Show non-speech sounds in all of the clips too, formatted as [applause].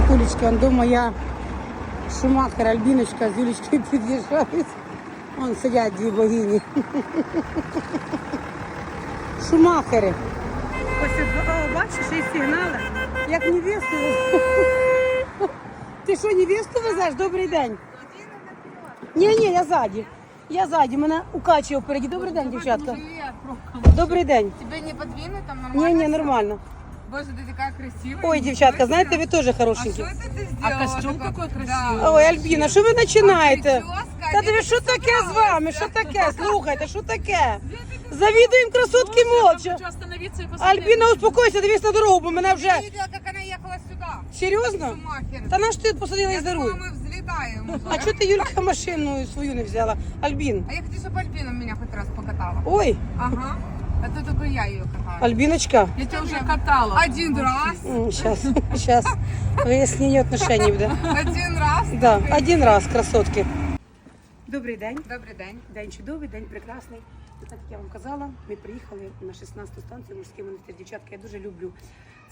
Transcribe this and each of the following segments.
Світулечки, он дома я Шумахер, Альбіночка з Юлечкою [laughs] під'їжджають. Вон сидять дві богині. [laughs] Шумахери. Ось о, бачиш, і сигнали. Як невесту. [laughs] Ти що, невесту везеш? Добрий день. Ні, ні, я ззаді. Я ззаді, мене укачує впереді. Добрий день, дівчатка. Добрий день. Тебе не подвинуть там Ні, нормально? ні, нормально. Боже, ты такая красивая. Ой, дівчатка, знаєте, ви теж А хорошенькі. что это ты А сделала? костюм Такая- какой Да. красивый. Ой, Альбіна, що ви починаєте? прическа, Та где диви, ты що таке з собралась? вами? Що таке? Слухайте, що таке? Завідуємо красотки молча. Хочу остановиться и посмотреть. Альбіна, успокойся, дивись на дорогу, бо мене вже. Я видела, как она ехала сюда. Серйозно? Шумахер. Та на що ти посадила Я за думала, руль? мы взлетаем уже. А чого ти Юлька машину свою не взяла? Альбін. А я хочу, чтобы Альбина меня хоть раз покатала. Ой, Ага. А то только я ее катаю. Альбіночка. Я тебя уже катала. Один раз. Сейчас, сейчас. Выяснение отношений буде. Один раз. Да, один раз, красотки. Добрий день. Добрий день. День чудовий, день прекрасний. І Так як я вам казала, ми приїхали на 16-ту станцію морський монастир. Дівчатка, я дуже люблю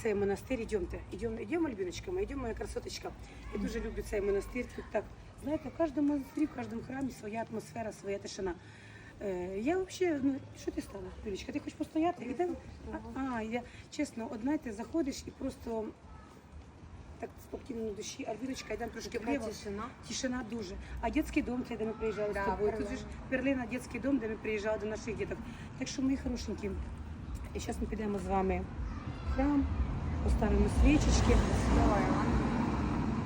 цей монастир. Ідемте. Ідемо, ідемо, Альбіночка, ми йдемо, моя красоточка. Я дуже люблю цей монастир. Тут так, знаєте, в кожному монастирі, в кожному храмі своя атмосфера, своя тишина. Е, я взагалі, ну, що ти стала, Юлічка, ти хочеш постояти? Ідемо? А, а, я, чесно, одна ти заходиш і просто так спокійно на душі. Альбіночка, йдемо трошки Така вліво. тишина. Тишина дуже. А дитячий дом, це де ми приїжджали Да, з тобою. Тут же ж Перлина, дитячий дом, де ми приїжджали до наших діток. Так що, мої хорошенькі, і зараз ми підемо з вами в храм, поставимо свічечки.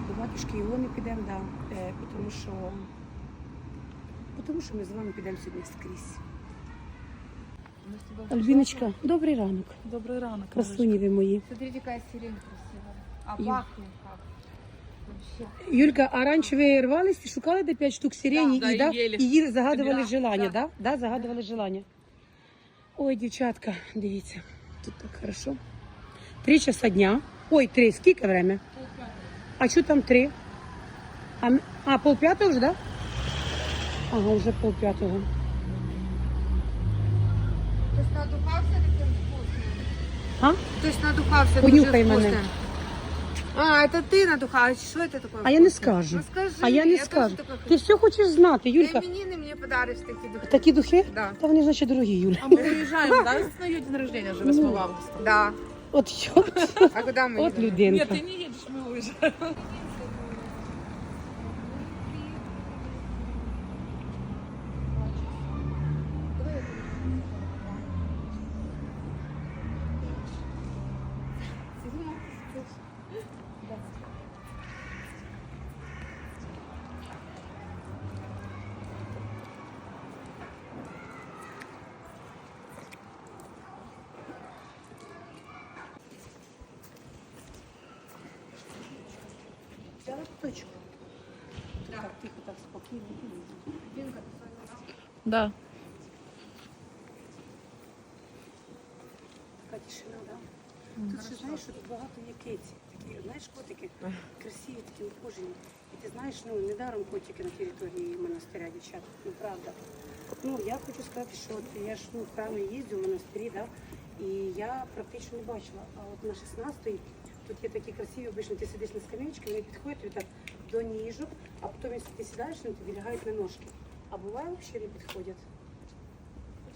До батюшки Іони підемо, да, е, тому що тому що ми з вами підемо сьогодні скрізь. Альбіночка, добрий ранок. Добрый ранок. Красуні ви мої. Смотрите, какая сирень красивая. А Ю. пахнет как. Вообще. Юлька, а раніше ви рвались і шукали де 5 штук сирені Да, і, да, да, і їли. і загадували Да, желання, да. да. Да? загадували желання. Ой, дівчатка, дивіться, тут так хорошо. Три часа дня. Ой, три, скільки время? А що там три? А, м- а полп'ятого вже, да? Ага, вже полп'ятого. То есть надухался таким вкусным? А? То есть надухался Понюхай дуже мене. вкусним. А, это ты надухалась. Что это такое? А я не вкусное? скажу. Ну скажи. А я не тоже скажу. такое Ти все хочеш знати, Ты Юлька. именины мне подаришь такие духи. Такі духи? Да. Та вони, значить, дорогі, Юля. А мы уезжаем, да, на ее день рождения же 8 августа? Да. От чорт, А куда мы от едем? Нет, людинка. ты не едешь, мы уезжаем. Взяла куточку. Так, тихо, так, спокійно. Да. Така тишина, да? Тут ще знаєш, що тут багато є киці. Такі, знаєш, котики красиві, такі ухожені. І ти знаєш, ну недаром котики на території монастиря, дівчата. Ну правда. Ну я хочу сказати, що от я ж ну, в храмі їздю в монастирі, да, і я практично не бачила. А от на 16-й тут є такі красиві, обично ти сидиш на скам'ячці, вони підходять тобі так до ніжок, а потім, якщо ти сідаєш, вони тобі лягають на ножки. А буває взагалі не підходять.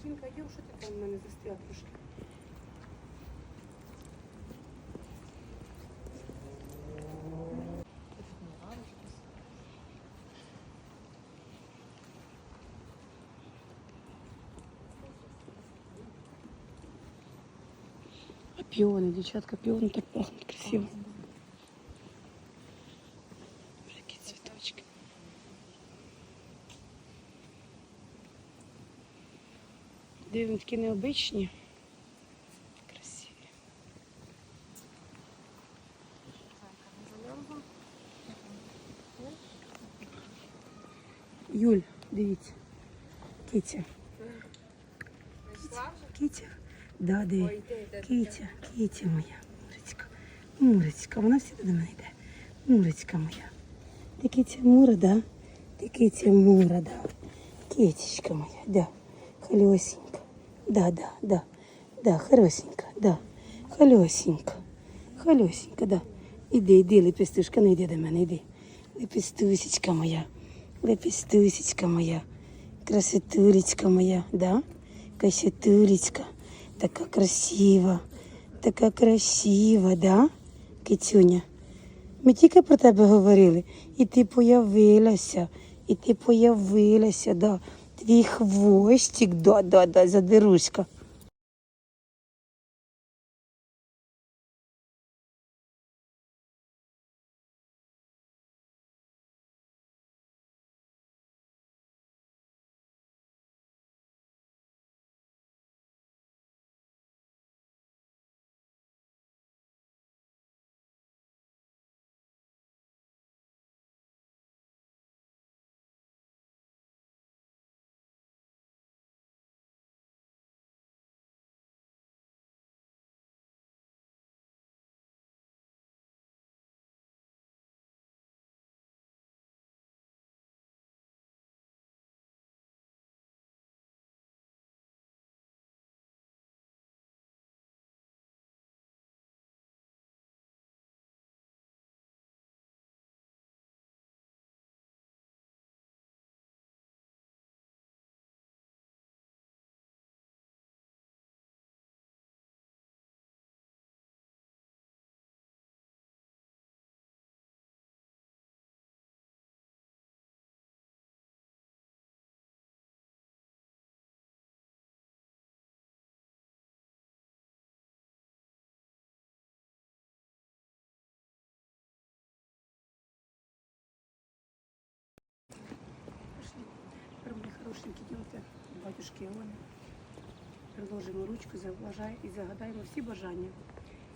Жінка, йдемо, що ти там в мене застила трошки? Пионы, девчатка, пионы так пахнут красиво. Какие цветочки. Де вони такі необичні. Красиві. Юль, дивіться. Кітя. Кітя. Да, это- Кітя, Кітя моя, Мурочка, Мурочка, вона всі до мене йде. Мурочка моя. Ти Кітя Мура, да? Ти Кітя Мура, да. Кітечка моя, да. Холесенька. Да, да, да. Да, хорошенька, да. Холесенька. Холесенька, да. Іди, іди, лепестушка, ну йди до мене, йди. Лепестусечка моя, лепестусечка моя, красотулечка моя, да? Красотулечка, така красива, така красива, да? Кицюня. Ми тільки про тебе говорили, і ти появилася, і ти появилася, да. Твій хвостик, да, да, да, задирушка. Мої хорошенькі, батюшки Іони. Приложимо ручку, заважай і загадаємо всі бажання.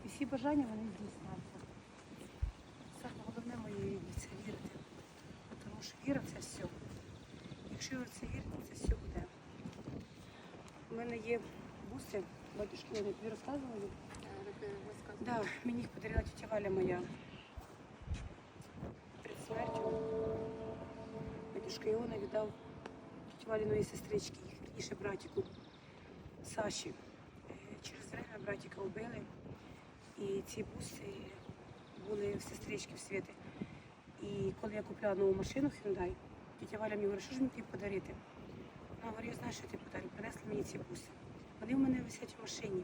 І всі бажання вони здійсняться. Саме головне моєї це вірити. Тому що віра це все. Якщо ви це вірите, це все буде. У мене є буси, батюшки Іони, тобі розказували? Да, мені їх подарила тетя Валя моя. Перед смертю батюшка Іона віддав Валіної сестрички, їх раніше братіку Саші. Е, Через время братіка вбили, і ці буси були в сестрички в світи. І коли я купляла нову машину Hyundai, тітя Валя мені говорить, що ж мені тобі подарити? Вона говорить, знаєш, що ти подарю? Принесли мені ці буси. Вони в мене висять в машині.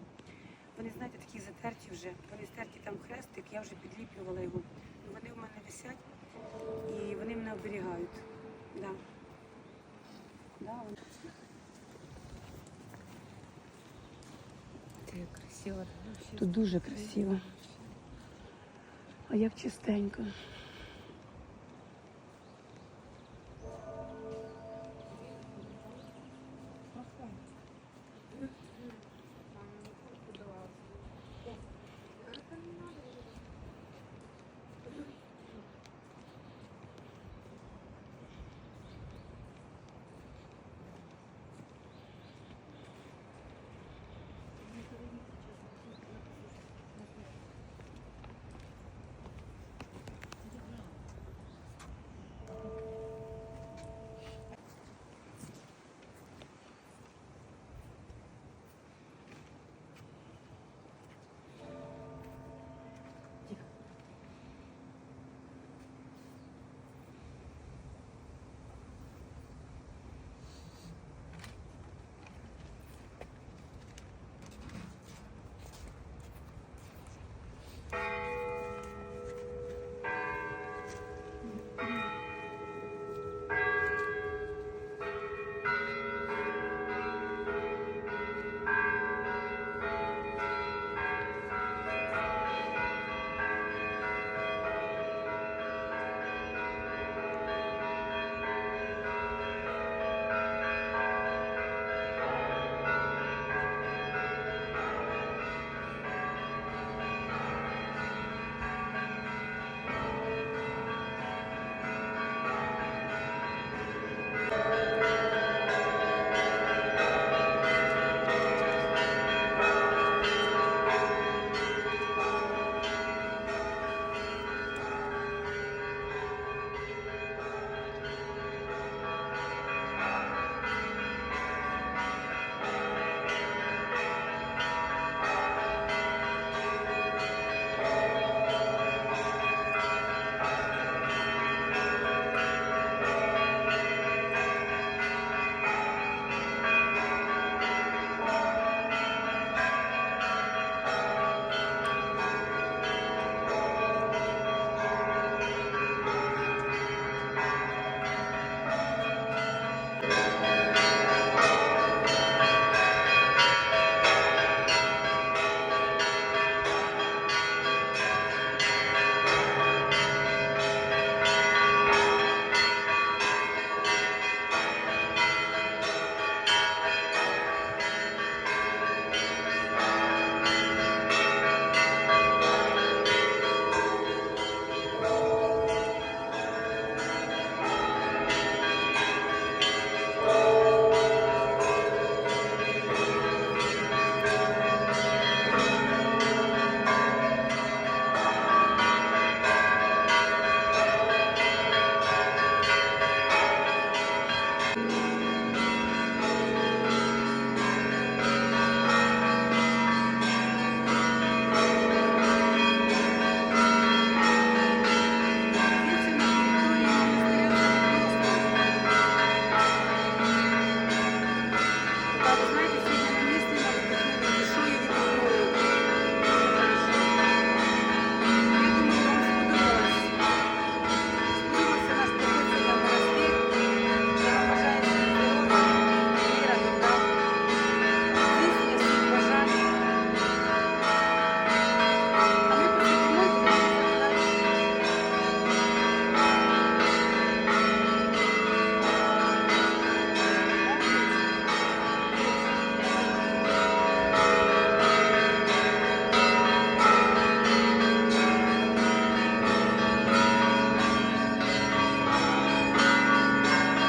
Вони, знаєте, такі затерті вже. Вони стерті там хрестик, я вже підліплювала його. Вони в мене висять і вони мене оберігають. Да. Да, вони- Ты красиво. Тут дуже красиво. А як чистенько.